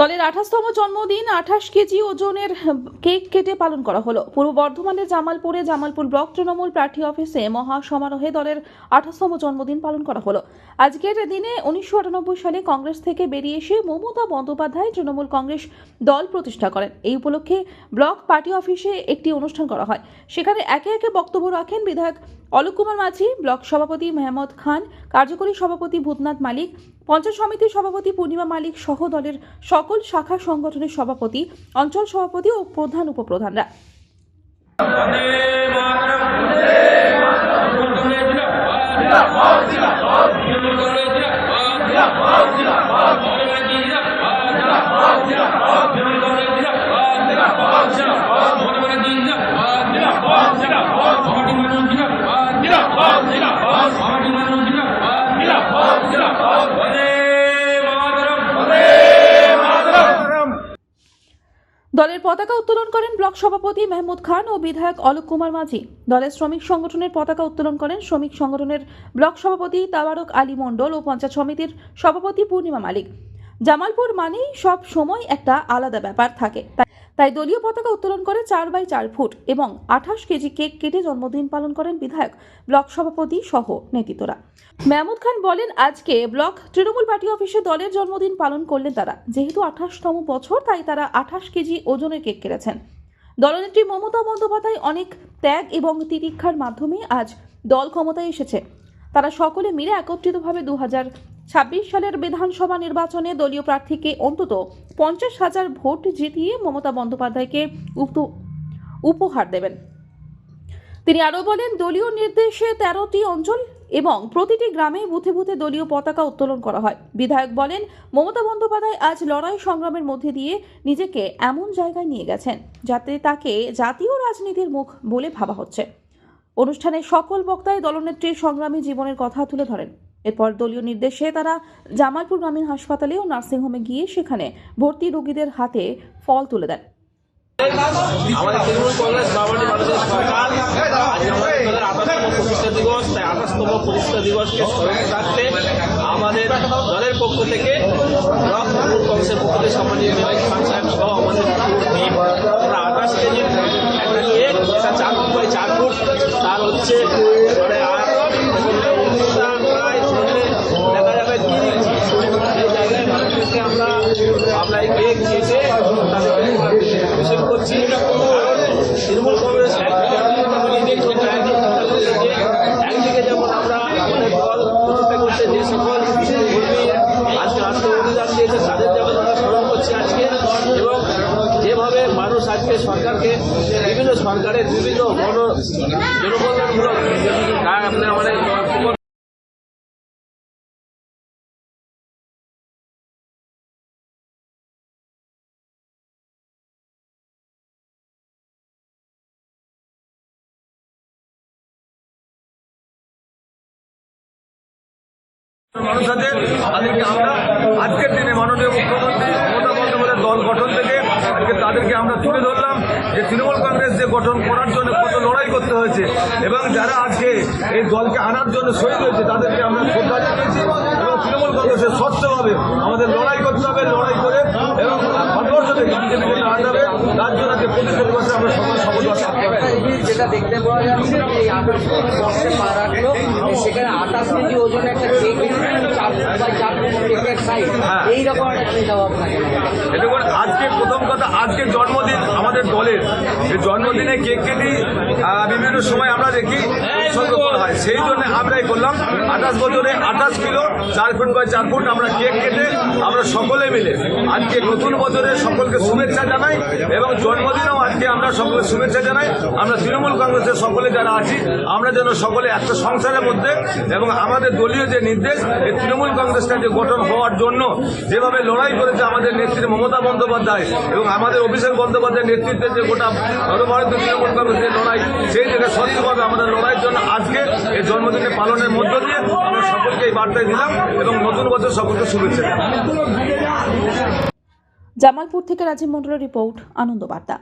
দলের আঠাশতম জন্মদিন, আঠাশ কেজি ওজনের কেক কেটে পালন করা হলো। পূর্ব বর্ধমানের জামালপুরে জামালপুর ব্লক তৃণমূল প্রার্থী অফিসে মহা সমারোহে দলের আঠাশতম জন্মদিন পালন করা হলো। আজকের দিনে উনিশশো আটানব্বই সালে কংগ্রেস থেকে বেরিয়ে এসে মমতা বন্দ্যোপাধ্যায় তৃণমূল কংগ্রেস দল প্রতিষ্ঠা করেন। এই উপলক্ষে ব্লক পার্টি অফিসে একটি অনুষ্ঠান করা হয়। সেখানে একে একে বক্তব্য রাখেন বিধায়ক অলোক কুমার মাঝি, ব্লক সভাপতি মেহমদ খান, কার্যকরী সভাপতি ভূতনাথ মালিক, পঞ্চায়েত সমিতির সভাপতি পূর্ণিমা মালিক সহ দলের সকল শাখা সংগঠনের সভাপতি অঞ্চল সভাপতি ও প্রধান উপপ্রধানরা। দলের পতাকা উত্তোলন করেন ব্লক সভাপতি মেহমুদ খান ও বিধায়ক অলোক কুমার মাঝি। দলের শ্রমিক সংগঠনের পতাকা উত্তোলন করেন শ্রমিক সংগঠনের ব্লক সভাপতি তাবারক আলী মণ্ডল ও পঞ্চায়েত সমিতির সভাপতি পূর্ণিমা মালিক। জামালপুর মানেই সব সময় একটা আলাদা ব্যাপার থাকে। তাই- দলীয় পতাকা উত্তোলন করে চার বাই চার ফুট এবং আঠাশ কেজি কেক কেটে জন্মদিন পালন করেন বিধায়ক, ব্লক সভাপতি সহ নেতৃত্বরা। মেহমুদ খান বলেন, আজকে ব্লক তৃণমূল পার্টি অফিসে দলের জন্মদিন পালন করলেন তারা। যেহেতু আঠাশতম বছর, তাই তারা আঠাশ কেজি ওজনের কেক কেটেছেন। দলনেত্রী মমতা বন্দ্যোপাধ্যায় অনেক ত্যাগ এবং তিতিক্ষার মাধ্যমে আজ দল ক্ষমতায় এসেছে। তারা সকলে মিলে একত্রিতভাবে দু হাজার ছাব্বিশ সালের বিধানসভা নির্বাচনে দলীয় প্রার্থীকে অন্তত পঞ্চাশ হাজার ভোট জিতিয়ে মমতা বন্দ্যোপাধ্যায়কে উপ- উপহার দেবেন। তিনি আরও বলেন, দলীয় নির্দেশে তেরোটি অঞ্চল এবং প্রতিটি গ্রামে বুথে বুথে দলীয় পতাকা উত্তোলন করা হয়। বিধায়ক বলেন, মমতা বন্দ্যোপাধ্যায় আজ লড়াই সংগ্রামের মধ্যে দিয়ে নিজেকে এমন জায়গায় নিয়ে গেছেন যাতে তাকে জাতীয় রাজনীতির মুখ বলে ভাবা হচ্ছে। অনুষ্ঠানে সকল বক্তায় দলনেত্রীর সংগ্রামী জীবনের কথা তুলে ধরেন। এরপর দলীয় নির্দেশে তারা জামালপুর গ্রামীণ হাসপাতালে ও নার্সিংহোমে গিয়ে সেখানে ভর্তি রোগীদের হাতে ফল তুলে দেন। আমাদের দলের পক্ষ থেকে কংগ্রেসের পক্ষ থেকে আমাদের আঠাশ কেজি চার ফুট চার ফুট, তার হচ্ছে আজকে সরকারকে, বিভিন্ন সরকারের বিভিন্ন গণ জনকল্যাণমূলক আপনার আমাদের মানুষ আছে তাদেরকে আমরা, আজকের দিনে মাননীয় মুখ্যমন্ত্রী মমতা বন্দ্যোপাধ্যায়ের দল গঠন থেকে আজকে তাদেরকে আমরা তুলে ধরলাম যে তৃণমূল কংগ্রেস যে গঠন করার জন্য কত লড়াই করতে হয়েছে এবং যারা আজকে এই দলকে আনার জন্য শহীদ হয়েছে, তাদেরকে আমরা শ্রদ্ধা জানিয়েছি এবং তৃণমূল কংগ্রেসের স্বচ্ছভাবে আমাদের লড়াই করতে হবে, লড়াই করে এবং ভারতবর্ষ থেকে বিজেপিকে তার জন্য যে প্রতিষ্ঠা দিবসে আমরা সকল শপথ যেটা দেখতে পাওয়া যাচ্ছে এই সেখানে আঠাশ কেজি ওজন একটা কেক চার ফুট বাই চার ফুট কেকের সাইজ এইরকম একটা ভাবনা দেখুন আজকে প্রথম কথা আজকে জন্মদিন। আমাদের দলের জন্মদিনে কেক কেটে বিভিন্ন সময় আমরা দেখি উৎসর্গ করা হয়। সেই জন্য আমরাই করলাম। আঠাশ বছরে আঠাশ কিলো চার ফুট বাই চার ফুট আমরা কেক কেটে আমরা সকলে মিলে আজকে নতুন বছরে সকলকে শুভেচ্ছা জানাই এবং জন্মদিনেও আজকে আমরা সকলে শুভেচ্ছা জানাই। আমরা তৃণমূল কংগ্রেসের সকলে যারা আছি, আমরা যেন সকলে একটা সংসারের মধ্যে এবং আমাদের দলীয় যে নির্দেশ, এই তৃণমূল কংগ্রেসটা যে গঠন হওয়ার জন্য যেভাবে লড়াই করেছে আমাদের নেত্রী মমতা বন্দ্যোপাধ্যায় এবং আমাদের অভিষেক বন্দ্যোপাধ্যায়ের নেতৃত্বে যে গোটা সর্বভারতীয় তৃণমূল কংগ্রেসের লড়াই, সেই জায়গায় স্বচ্ছভাবে আমাদের লড়াইয়ের জন্য আজকে এই জন্মদিনে পালনের মধ্য দিয়ে আমরা সকলকে এই বার্তায় দিলাম এবং নতুন বছর সকলকে শুভেচ্ছা জামালপুর থেকে রাজীব মন্ডলের রিপোর্ট, আনন্দ বার্তা।